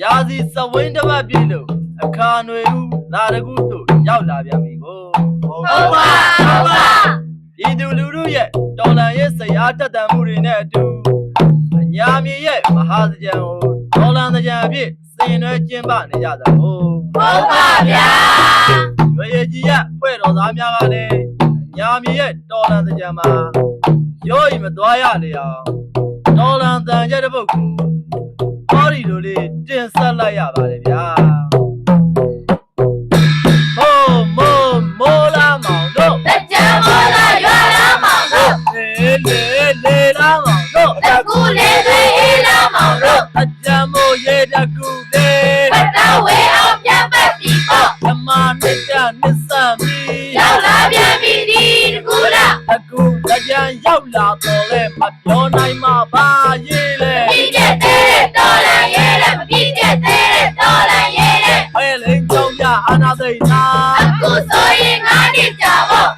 ရာစီစဝင်းတစ်ပတ်ပြည့်လို့အခါຫນွေဦးလာတကူတို့ရောက်လာပြန်ပြီကိုဟုတ်ပါဟုတ်ပါပြည်သူလူထုရဲ့တော်လှန်ရေးစရာတက်တံမှုတွေနဲ့အတူအညာမြေရဲ့မဟာစကြံကိုတော်လှန်စကြံအဖြစ်စင်နွှဲကျင်းပနေကြတာကိုဟုတ်ပါဗျာရွေရကြီးရဖွဲ့တော်သားများကလည်းအညာမြေရဲ့တော်လှန်စကြံမှာရောဤမသွားရလေအောင်တော်လှန်တန်ချက်တစ်ပုဒ်ကို ဟောဒီလိုလေးတင်ဆက်လိုက်ရပါတယ်ဗျာမိုးမိုးမိုးလာမောင်တို့တကြံမောလာရွာလာမောင်တို့လေလေလေလာမောင်တို့တကူလေးတွေအေးလာမောင်တို့အကြံမို့ရေတကူလေဘတ်တော်ဝေအောင်ပြန်ပတ်ပြီပေါ့ဓမ္မနိတနစ္စ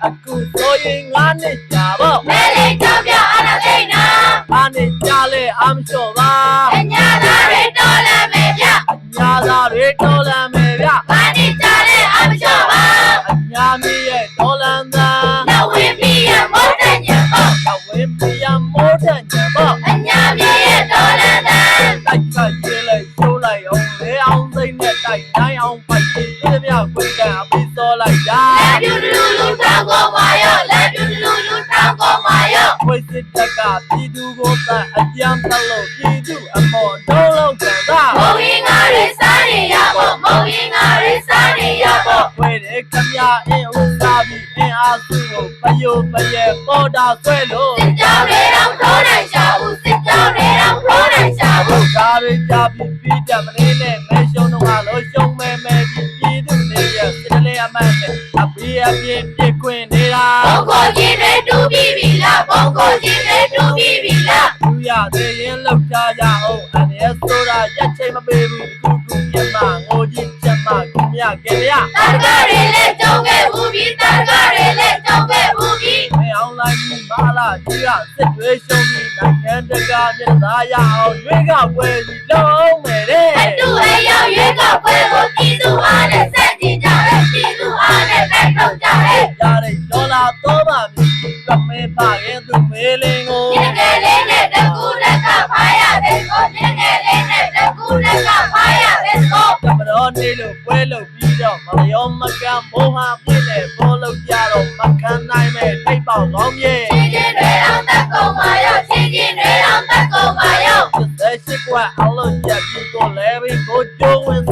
အကူဆိုရင်ငါနှစ်ကြာပေါ့မဲလေးကြောင်ပြအာနာသိနာငါနှစ်ကြာလေအမလျှော့ပါအညာသားတွေတော်လန်မယ်ဗျအညာသားတွေတော်လန်မယ်ဗျငါးနှစ်ကြာတဲ့အမလျှော့ပါအညာမီရဲ့တော်လန်သာနောက်ဝင်ပြီးရမောတဲ့ညပေါ့အဝင်းပြရမိုးတဲ့ညပေါ့အညာမြေရဲ့တော်လန်တန်တိုက်ကရေးလိုက်ရှိုးလိုက်အောင်လေအောင်စိတ်နဲ့တိုက်တိုင်းအောင်ပိုက်ပြီးပြည့်မြခွင့်ကန်အပြီးစောလိုက်တာလက် စစ်တက်ကပြည်သူကိုတန်အကြမ်းဖက်လို့ပြည်သူအမော်တော့လောက်ကန်သာမုံရင်ငါတွေစားနေရပေါ့မုံရင်ငါတွေစားနေရပေါ့ဝဲတဲ့ခမရအင်းဥစားပြီးအင်းအားစုကိုပယိုပယဲပေါ်တာဆွဲလို့စစ်ကြောင်းတွေတော့ထိုးနိုင်ရှာဘူးစစ်ကြောင်းတွေတော့ထိုးနိုင်ရှာဘူးဒါတွေကြပြီးပြီးတယ်မလေးနဲ့မဲရှုံတော့လို့ရှုံမဲမဲပြီးပြည်သူတွေရဲ့စစ်လေးအမှန်နဲ့အပီးအပြင်းပြစ်ခွင့်နေတာဘုံကိုချင်းတွေတူ ပြီးပြီလားဘုံကိုချင်းတွေတူပြီးပြီလားသူရသေးရင်လောက်ကြကြအောင်အနေဆိုတာရက်ချိန်မပေးဘူးဒီခုခုပြမငိုကြီးချက်မခုမြကဲရတန်ကားတွေလည်းကြုံခဲ့ဘူးပြီတန်ကားတွေလည်းကြုံခဲ့ဘူးပြီမဲအောင်လိုက်ပြီးမာလာကြီးကစစ်တွေရှုံးပြီးနိုင်ငံတကာမျက်နှာရအောင်ရွေးကပွဲစီလုံးမယ်တဲ့အတူအရောက်ရွေးကောက်ပွဲကိုပြည်သူအားနဲ့စက် တော်နေလို့ပွဲလို့ပြီးတော့မလျောမကံမိုးဟာပြည့်နဲ့ပေါ်လို့ကြတော့မခံနိုင်မဲ့ထိပ်ပေါက်ကောင်းမြေချင်းချင်းတွေအောင်တက်ကုန်ပါရောချင်းချင်းတွေအောင်တက်ကုန်ပါရောသက်ရှိကွာအလုံးကြပြီးကိုလဲပြီးကိုကျိုးဝင်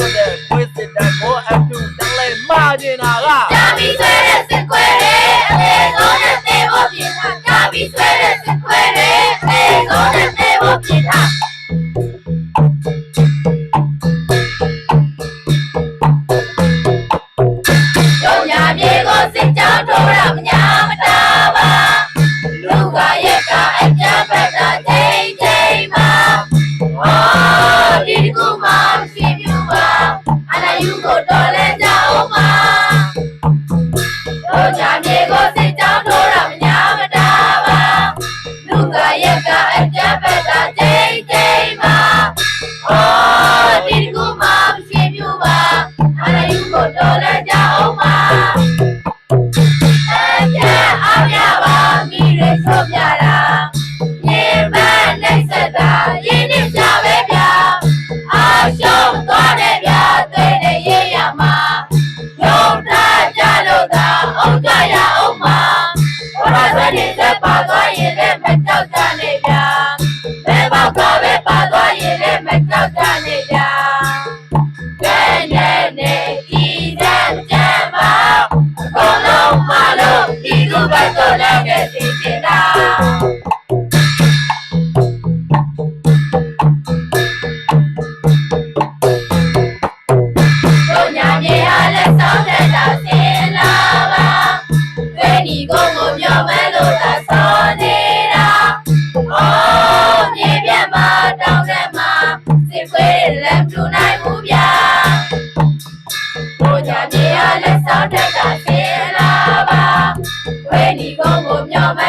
မြမ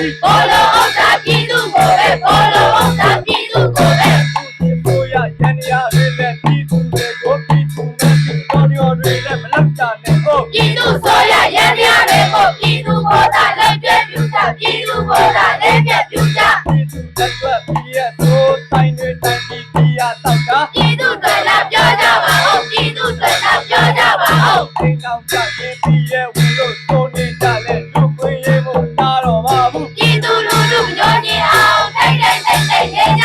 ပြီးဘောလုံးအောင်တာပြည်သူကိုပဲဘောလုံးအောင်တာပြည်သူကိုပဲသူဒီကိုရရန်ရည်နဲ့ဒီသူတွေကိုဒီသူနဲ့ဒီတော်ရော်တွေနဲ့မလောက်ကြနဲ့ဟုတ်ပြည်သူဆိုရရန်ရတွေကိုပြည်သူကိုသာလက်ပြပြူတာပြည်သူကိုသာလက်ပြပြူတာဒီသူတက်ွက်ပြီးရသိုးတိုင်းတွေတိုင်းပြီးဒီရတောက်ကပြည်သူတွေလာပြောကြပါဦးပြည်သူတွေလာပြောကြပါဦးအိမ်အောင်ကြရင်ပြီးရဝင်လို့သုံးနေကြလဲ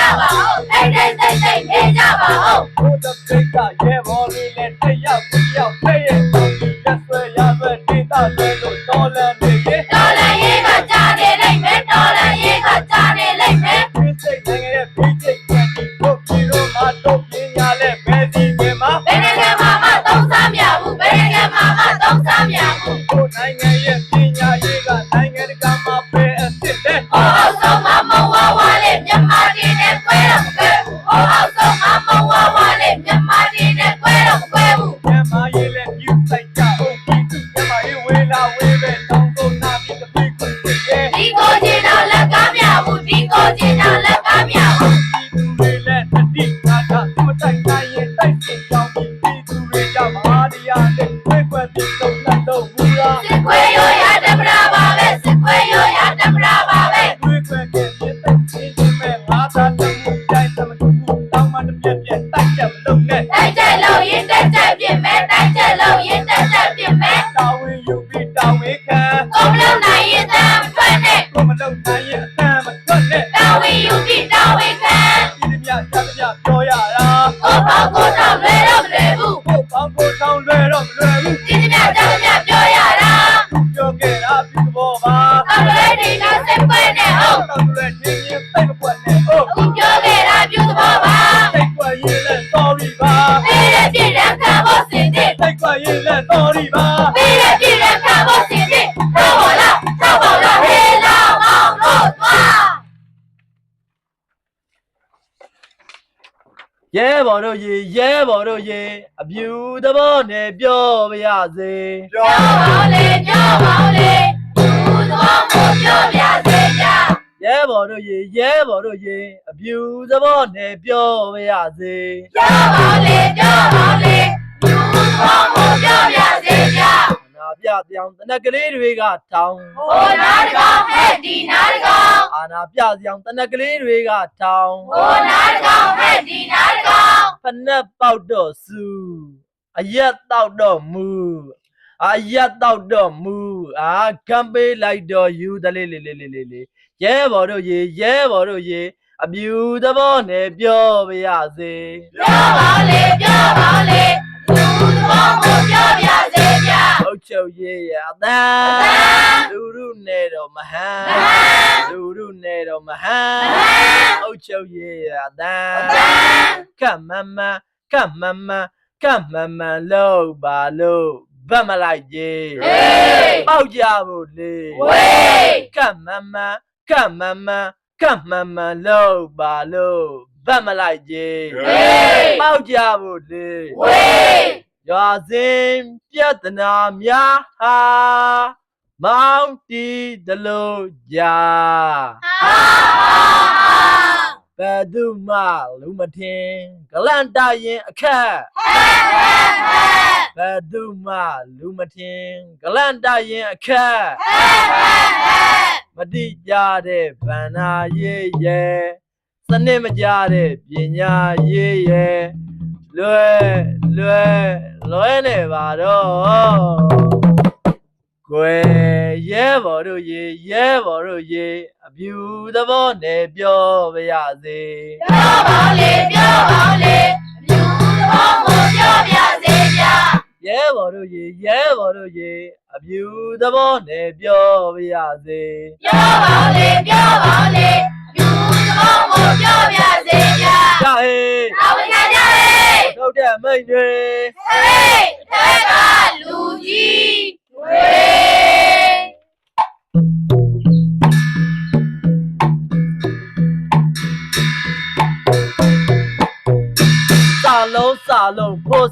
ပါဦးထိုက်ထိုက်ထိုက်ထိုက်နေကြပါဦးဘုဒ္ဓပိကရဲဘော်လေးနဲ့တယောက် ဘူး အခုပြောခဲ့တာပြုသဘောပါစိတ်ကွက်ရင်လည်း sorry ပါပေးတဲ့ပြည်ရန်ခံဖို့စင်တဲ့စိတ်ကွက်ရင်လည်း sorry ပါပေးတဲ့ပြည်ရန်ခံဖို့စင်တဲ့တော့ပါလားတော့ပါလားဟေးလောင်းအောင်လို့သွားရဲဘော်တို့ရေရဲဘော်တို့ရေအပြူသဘောနဲ့ပြောပါရစေပြောပါလေပြောပါလေ ဘော်တို့ရေရဲဘော်တို့ရေအပြူသဘောနဲ့ပြောပါရစေပြောပါလေပြောပါလေသူတော်ကိုပြောပြစေကြနာပြပြောင်တနက်ကလေးတွေကထောင်ဟိုနာတကောင်ဟဲ့ဒီနာတကောင်အာနာပြပြောင်တနက်ကလေးတွေကထောင်ဟိုနာတကောင်ဟဲ့ဒီနာတကောင်ဖနက်ပေါက်တော့စူအရက်တောက်တော့မူအရက်တောက်တော့မူအာကံပေးလိုက်တော့ယူတလေးလေးလေးလေးလေးလေး ရဲဘော်တို့ရေရဲဘော်တို့ရေအပြူသဘောနဲ့ပြောပါရစေပြောပါလေပြောပါလေသူတော်ကိုပြောပြစေကြအုတ်ချုပ်ရေးရအသံလူရုနဲ့တော့မဟန်လူရုနဲ့တော့မဟန်အုတ်ချုပ်ရေးရအသံကတ်မမကတ်မမကတ်မမလို့ပါလို့ဗတ်မလိုက်ကြီးဟေးပေါက်ကြဖို့လေဝေးကတ်မမ ကတ်မမကတ်မမလို့ပါလို့ဗတ်မလိုက်ကြီးဟေး ပေါက်ကြဖို့လေဝေးရွာစဉ်ပြဿနာများဟာမောင်းတီဒလို့ကြာ ဟာ ဘယ်သူမှလူမထင်ဂလန်တရင်အခက်ဟဲ့ဟဲ့ဟဲ့ဘယ်သူမှလူမထင်ဂလန်တရင်အခက်ဟဲ့ဟဲ့ဟဲ့မတိကြတဲ့ဗန္နာရေးရဲ့စနစ်မကြတဲ့ပညာရေးရဲ့လွယ်လွယ်လွယ်နေပါတော့ ကွယ်ရဲဘော်တို့ရေရဲဘော်တို့ရေအပြူသဘောနဲ့ပြောပါရစေပြောပါလေပြောပါလေအပြူသဘောကိုပြောပြစေဗျာရဲဘော်တို့ရေရဲဘော်တို့ရေအပြူသဘောနဲ့ပြောပါရစေပြောပါလေပြောပါလေအပြူသဘောကိုပြောပြစေဗျာကြဟေးအဝိကကြရေထုတ်တဲ့မိတ်တွေ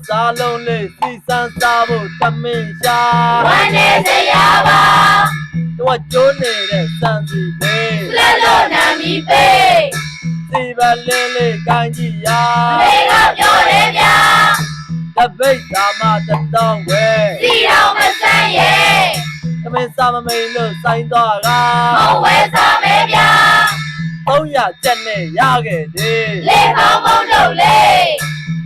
စာလုံးလေးစီစမ်းစားဖို့တမင်ရှာဝမ်းနေစရာပါတော့ကျိုးနေတဲ့စံစီလေးလက်လို့နာမီပေးစီပလင်းလေးကိုင်းကြည့်ရာမေကပြောတယ်ဗျာတပိတ်သာမတတောင်းဝဲစီတော်မဆန်းရဲ့တမင်စာမမိန်လို့စိုင်းသွားကမဝဲစားမယ်ဗျာ300ကျက်နဲ့ရခဲ့တယ်လေပေါင်းမုံတို့လေ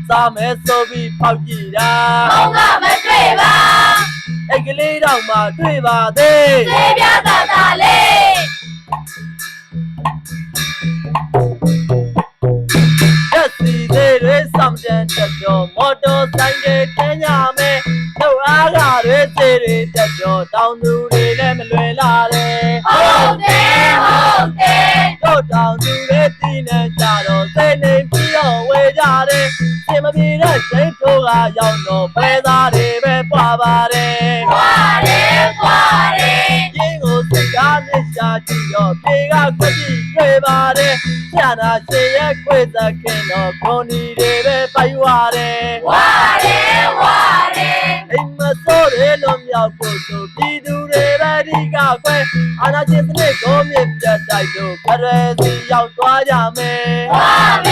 စာမဲဆိုပြီးဖောက်ကြည့်တာမုံကမတွေ့ပါအဲ့ကလေးတော့မှတွေ့ပါသေးသေပြသာသာလေရက်စီသေးတွေစမ်တန်တက်တော့မော်တော်ဆိုင်ကတန်းရမယ်တော့အားကတွေသေးတွေတက်တော့တောင်သူတွေလည်းမလွယ်လာတယ်ဟုတ်တယ်ဟုတ်တယ်တော့တောင်သူ မပြေတဲ့စိတ်ထိုးကရောက်တော့ပဲသားတွေပဲပွာပါတယ်ွာတယ်ွာတယ်ရင်းကိုစိတ်ကားမြရှာကြည့်တော့ပြေကခွက်ကြည့်တွေ့ပါတယ်ဆရာနာရှင်ရဲ့ခွေသခင်တော့ခွန်ဒီတွေပဲပိုက်ွာတယ်ဝါတယ်ဝါတယ်အိမ်မစိုးတွေလုံးမြောက်ဖို့ဆိုပြည်သူတွေပဲဒီကကွယ်အာနာရှင်စနစ်ကိုမြစ်ပြတ်တိုက်တို့ခရဲစီရောက်သွားကြမယ်ဝါမ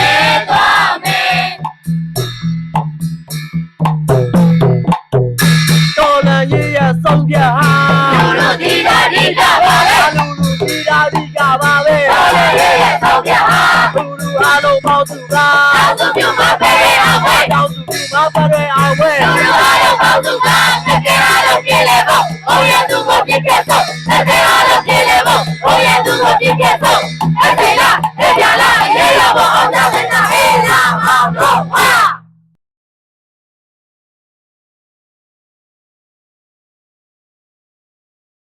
လုံးပေါင်းသူကတောင်သူမြို့မှာပဲအောင်ဝဲတောင်သူမြို့မှာပဲအောင်ဝဲတော်တော်အားလုံးပေါင်းသူကလက်ထဲအားလုံးပြည့်လေပေါ့ဘုံရသူကိုပြည့်ပြတ်ဆုံးလက်ထဲအားလုံးပြည့်လေပေါ့ဘုံရသူကိုပြည့်ပြတ်ဆုံးအသေးလားအပြာလားရေရပါအောင်သာသနာဟေးလားအောင်တော့